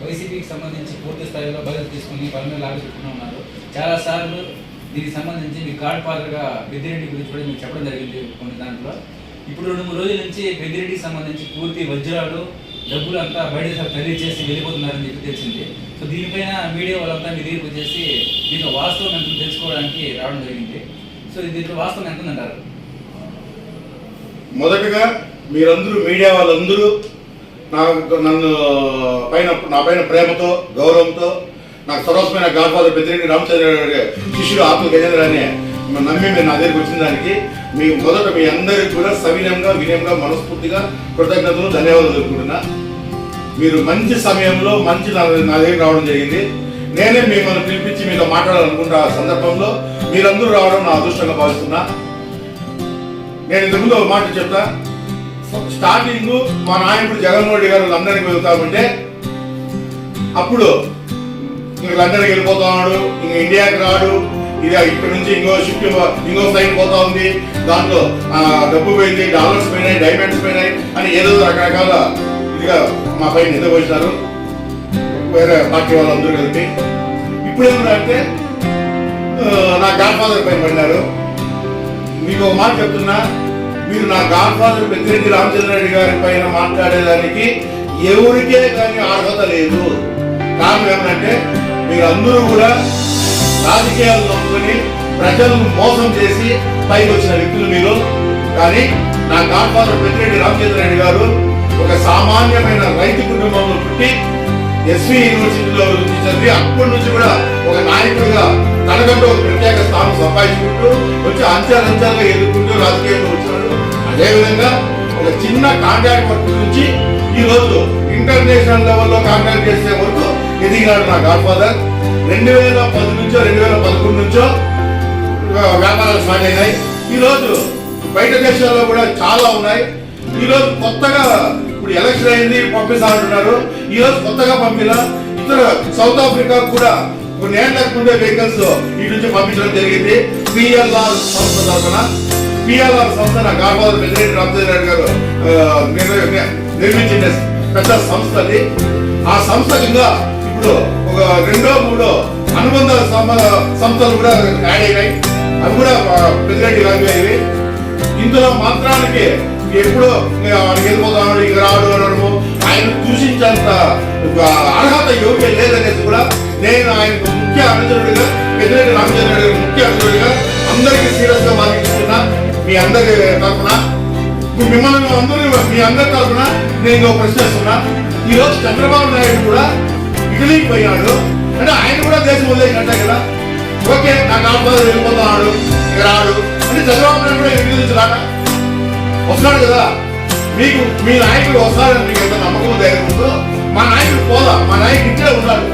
వైసీపీకి సంబంధించి పూర్తి స్థాయిలో బదులు తీసుకుని బలమే మీద లాగా ఉన్నారు. చాలా సార్లు దీనికి సంబంధించి మీ గాడ్ ఫాదర్గా పెద్దిరెడ్డి గురించి కూడా మీకు చెప్పడం జరిగింది కొన్ని దాంట్లో. ఇప్పుడు రెండు మూడు రోజుల నుంచి పెద్దిరెడ్డికి సంబంధించి పూర్తి వజ్రాలు డబ్బులు అంతా బయట ఖరీదు చేసి వెళ్ళిపోతున్నారని చెప్పి తెలిసింది. సో దీనిపైన మీడియా వాళ్ళంతా మీ దగ్గరికి వచ్చేసి దీంట్లో వాస్తవం ఎంత తెలుసుకోవడానికి రావడం జరిగింది. సో దీంట్లో వాస్తవం ఎంత ఉందంటారు మొదటగా మీరందరూ మీడియా వాళ్ళందరూ నాకు నన్ను పైన నా పైన ప్రేమతో గౌరవంతో నాకు సర్వస్వమైన గాడ్ఫాదర్ పెద్దరెడ్డి రామచంద్ర గారి శిష్యుడు ఆత్మ గజేంద్రాన్ని అని నమ్మి మీరు నా దగ్గరికి వచ్చిన దానికి మీ మొదట మీ అందరికి కూడా సవినయంగా వినయంగా మనస్ఫూర్తిగా కృతజ్ఞతలు ధన్యవాదాలు తెలుపుకుంటున్నా. మీరు మంచి సమయంలో మంచి నా నా దగ్గరికి రావడం జరిగింది. నేనే మిమ్మల్ని పిలిపించి మీతో మాట్లాడాలనుకుంటా సందర్భంలో మీరందరూ రావడం నా అదృష్టంగా భావిస్తున్నా. నేను ఇంతకుముందు ఒక మాట చెప్తా. స్టార్టింగ్ మా నాయకుడు జగన్మోహన్ రెడ్డి గారు లండన్కి వెళ్తామంటే అప్పుడు ఇంక లండన్కి వెళ్ళిపోతున్నాడు ఇంక ఇండియాకి రాడు ఇది ఇక్కడ నుంచి ఇంకో షిఫ్ట్ ఇంకో ఫ్లైట్ పోతా ఉంది. దాంట్లో డబ్బు పోయింది డాలర్స్ పోయినాయి డైమండ్స్ పోయినాయి అని ఏదో రకరకాల ఇదిగా మా పైన నిద్రపోయినారు వేరే పార్టీ వాళ్ళందరూ కలిపి. ఇప్పుడు ఏమంటే నా గాడ్ ఫాదర్ పైన పడినారు. మీకు ఒక మాట చెప్తున్నా మీరు నా గాడ్ ఫాదర్ పెద్దిరెడ్డి రామచంద్రారెడ్డి గారి పైన మాట్లాడేదానికి ఎవరికే కానీ అర్హత లేదు. కారణం ఏమంటే మీరు అందరూ కూడా రాజకీయాలు నమ్ముకొని ప్రజలను మోసం చేసి పైకి వచ్చిన వ్యక్తులు మీరు. కానీ నా గాడ్ ఫాదర్ పెద్దిరెడ్డి రామచంద్రారెడ్డి గారు ఒక సామాన్యమైన రైతు కుటుంబంలో పుట్టి ఎస్వి యూనివర్సిటీలో నుంచి చదివి అప్పటి నుంచి కూడా ఒక నాయకుడిగా తనకంటూ ఒక ప్రత్యేక స్థానం సంపాదించుకుంటూ వచ్చి అంచాలంచాలుగా ఎదుర్కొంటూ రాజకీయంలో వచ్చినాడు అదేవిధంగా ఒక చిన్న కాంట్రాక్ట్ వర్క్ నుంచి ఈ రోజు ఇంటర్నేషనల్ లెవెల్లో కాంట్రాక్ట్ చేసే వరకు ఎదిగినాడు నా గాడ్ ఫాదర్ రెండు వేల పది నుంచో రెండు వేల పదకొండు నుంచో వ్యాపారాలు స్టార్ట్ అయినాయి. ఈ రోజు బయట దేశాల్లో కూడా చాలా ఉన్నాయి. ఈ రోజు కొత్తగా ఇప్పుడు ఎలక్షన్ అయింది పంపిస్తా అంటున్నారు ఈ రోజు కొత్తగా పంపిన ఇతర సౌత్ ఆఫ్రికా కూడా కొన్ని ఏళ్ళకు ముందే వెహికల్స్ ఇటు నుంచి పంపించడం జరిగింది. పిఎల్ఆర్ సంస్థ తరఫున పిఎల్ఆర్ సంస్థ నా గాబాద్ పెద్దిరెడ్డి గారు నిర్మించిన పెద్ద సంస్థ అది. ఆ సంస్థ కింద ఇప్పుడు ఒక రెండో మూడో అనుబంధ సంస్థలు కూడా యాడ్ అయినాయి. అవి కూడా ఆ, పెద్దిరెడ్డి గారి ఇందులో మాత్రానికి ఎప్పుడో వాడికి ఇక రావడం అనడము ఆయన దూషించేంత అర్హత యోగ్యం లేదనేది కూడా నేను ఆయనకు ముఖ్య అనుచరుడిగా పెద్దిరెడ్డి రామచంద్ర గారి ముఖ్య అనుచరుడిగా అందరికీ సీరియస్గా బాధిస్తున్నా మీ అందరి తరఫున మిమ్మల్ని అందరూ మీ అందరి తరఫున నేను ప్రశ్నిస్తున్నా ఈరోజు ఈ రోజు చంద్రబాబు నాయుడు కూడా ఇటలీకి పోయినాడు. అంటే ఆయన కూడా దేశం వదిలేసినట్టే కదా. ఓకే నా కాంపౌండ్ వెళ్ళిపోతున్నాడు రాడు. అంటే చంద్రబాబు నాయుడు కూడా ఇటలీ నుంచి రాడా వస్తున్నాడు కదా. మీకు మీ నాయకుడు వస్తాడని మీకు ఎంత నమ్మకం ధైర్యం ఉందో మా నాయకుడు పోదా? మా నాయకుడు ఇచ్చే ఉన్నాడు.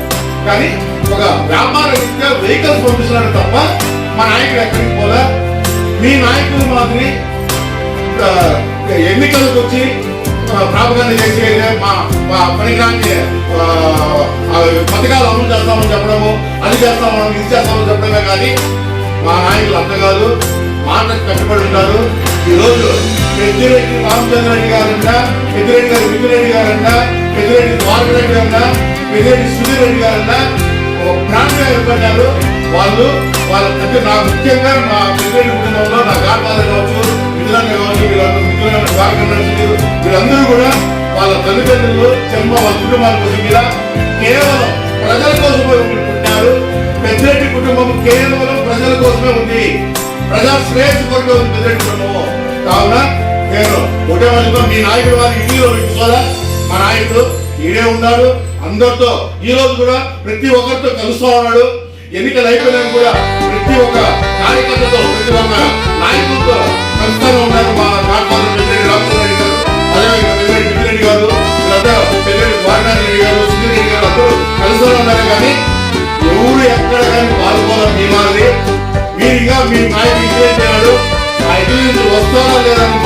కానీ ఒక వ్యాపార రీత్యా వెహికల్స్ పంపిస్తున్నారు తప్ప మా నాయకుడు ఎక్కడికి పోలే. మీ నాయకులు మాదిరి ఎన్నికలకు వచ్చి ప్రాపగాన్ని చేసి మా మా పనికిరాని పథకాలు అమలు చేస్తామని చెప్పడము అది చేస్తామని ఇది చేస్తామని చెప్పడమే కానీ మా నాయకులు అంత కాదు మాటకు కట్టుబడి ఉంటారు. పెద్దిరెడ్డి రామచంద్ర రెడ్డి గారంట పెద్దిరెడ్డి గారు మిథురెడ్డి గారంట పెద్దిరెడ్డి ద్వారకరెడ్డి గారంట పెద్దిరెడ్డి సుధీర్ రెడ్డి గారంట. ఒక ప్రాంతంగా ఏర్పడ్డారు వాళ్ళు వాళ్ళ అంటే నా ముఖ్యంగా నా పెద్దిరెడ్డి కుటుంబంలో నా గాడ్ఫాదర్ కావచ్చు మిథులన్న కావచ్చు వీళ్ళందరూ మిథులన్న ద్వారకన్న సుధీర్ వీళ్ళందరూ కూడా వాళ్ళ తల్లిదండ్రులు జన్మ వాళ్ళ కుటుంబాల కోసం మీద కేవలం ప్రజల కోసమే ఉంటున్నారు. పెద్దిరెడ్డి కుటుంబం కేవలం ప్రజల కోసమే ఉంది. ప్రజా శ్రేయస్సు కొరకే ఉంది పెద్దిరెడ్డి కుటుంబం. కావున నేను ఒకటే వాళ్ళతో మీ నాయకుడు వారి ఇంటిలో చూసారా మా నాయకుడు ఈడే ఉన్నాడు అందరితో ఈ రోజు కూడా ప్రతి ఒక్కరితో కలుస్తూ ఉన్నాడు. ఎన్నికలు అయిపోయినా కూడా ప్రతి ఒక్క కార్యకర్తతో ప్రతి ఒక్క నాయకులతో కలుస్తూనే ఉన్నారు మా గాడ్ఫాదర్ పెద్దిరెడ్డి రామచంద్ర రెడ్డి గారు. అదేవిధంగా పెద్దిరెడ్డి పిల్లిరెడ్డి గారు వీళ్ళంతా పెద్దిరెడ్డి ద్వారకానాథ్ గారు సుధీర్ గారు అందరూ కలుస్తూనే ఉన్నారు కానీ ఎవరు ఎక్కడ కానీ పాల్గొనాలి మీ మాదిరి మీరు మీ నాయకుడు ఇదే చేయాడు ఆ ఇటు వస్తారా లేదని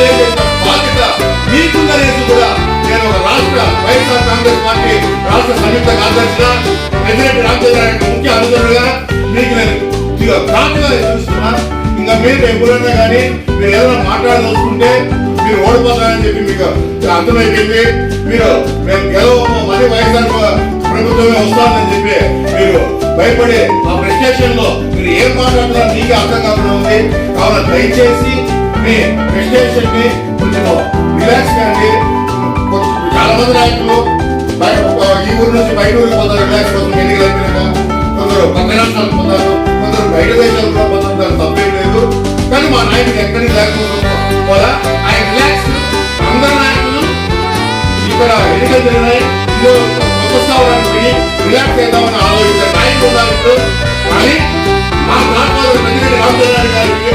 డౌట్ బాధ్యత మీకుందనేసి కూడా. నేను ఒక రాష్ట్ర వైఎస్ఆర్ కాంగ్రెస్ పార్టీ రాష్ట్ర సంయుక్త కార్యదర్శిగా ప్రెసిడెంట్ రామచంద్ర ముఖ్య అనుచరుడుగా మీకు నేను ఇక చూస్తున్నా. ఇంకా మీరు ఎప్పుడైనా కానీ మీరు ఏదైనా మాట్లాడదలుచుకుంటే ఓడిపోతానని చెప్పి మీకు అర్థమైపోయింది. మీరు మేము గెలవము మళ్ళీ వైఎస్ఆర్ ప్రభుత్వమే వస్తానని చెప్పి మీరు భయపడే ఆ ప్రెస్టేషన్లో మీరు ఏం మాట్లాడుతున్నారో మీకే అర్థం కాకుండా ఉంది. కావున దయచేసి మీ ప్రెస్టేషన్ని కొంచెం రిలాక్స్ కండి చాలా మంది నాయకులు ఈ ఊరు నుంచి బయట ఊరికి పోతారు. రిలాక్స్ కోసం ఎన్నికలు అయిపోయినాక కొందరు పక్క రాష్ట్రాలకు పోతారు. కొందరు బయట దేశాలకు కూడా పోతారు. దానికి తప్పేం లేదు. కానీ మా నాయకుడు ఎక్కడికి లేకపోతే పోలా ఆ రిలాక్స్. అందరు నాయకులు ఇక్కడ ఎన్నికలు జరిగినాయి. ఇదో కొత్త స్థావరానికి పోయి రిలాక్స్ చేద్దామని ఆలోచించారు నాయకులు కానీ మా గ్రామాల మంచి రామచంద్ర గారికి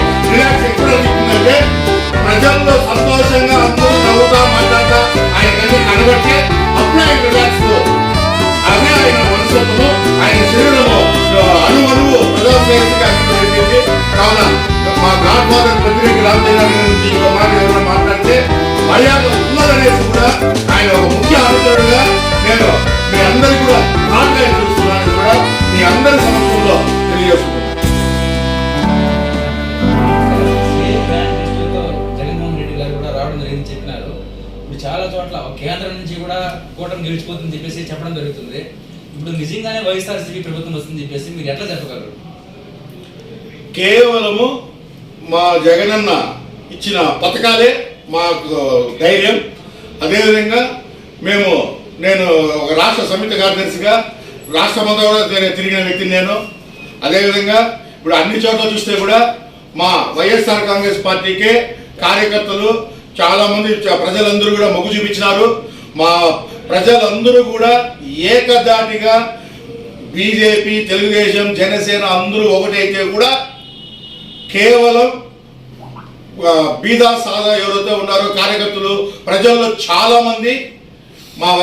కావున మా గాడ్ ఫాదర్ ప్రతిరెడ్డి రామచంద్ర గారి గురించి ఇంకో మాట ఏమైనా మాట్లాడితే మర్యాద ఉన్నదనేసి కూడా ఆయన ఒక ముఖ్య ఆలోచనగా నేను మీ అందరికీ కూడా నాలుగు చూస్తున్నాను కూడా మీ అందరి సమక్షంలో తెలియజేస్తున్నాను. చెప్పినారు. ఇప్పుడు చాలా చోట్ల కేంద్రం నుంచి కూడా కూటమి గెలిచిపోతుందని చెప్పేసి చెప్పడం జరుగుతుంది. ఇప్పుడు నిజంగానే వైఎస్ఆర్సీపీ ప్రభుత్వం వస్తుంది చెప్పేసి మీరు ఎట్లా చెప్పగలరు? కేవలము మా జగనన్న ఇచ్చిన పథకాలే మాకు ధైర్యం. అదేవిధంగా మేము నేను ఒక రాష్ట్ర సంయుక్త కార్యదర్శిగా రాష్ట్రమంతా కూడా తిరిగి- తిరిగిన వ్యక్తిని నేను. అదేవిధంగా ఇప్పుడు అన్ని చోట్ల చూస్తే కూడా మా వైఎస్ఆర్ కాంగ్రెస్ పార్టీకే కార్యకర్తలు చాలామంది ప్రజలందరూ కూడా మొగ్గు చూపించినారు. మా ప్రజలందరూ కూడా ఏకదాటిగా బీజేపీ తెలుగుదేశం జనసేన అందరూ ఒకటైతే కూడా కేవలం బీదా సాదా ఎవరైతే ఉన్నారో కార్యకర్తలు ప్రజల్లో చాలామంది మా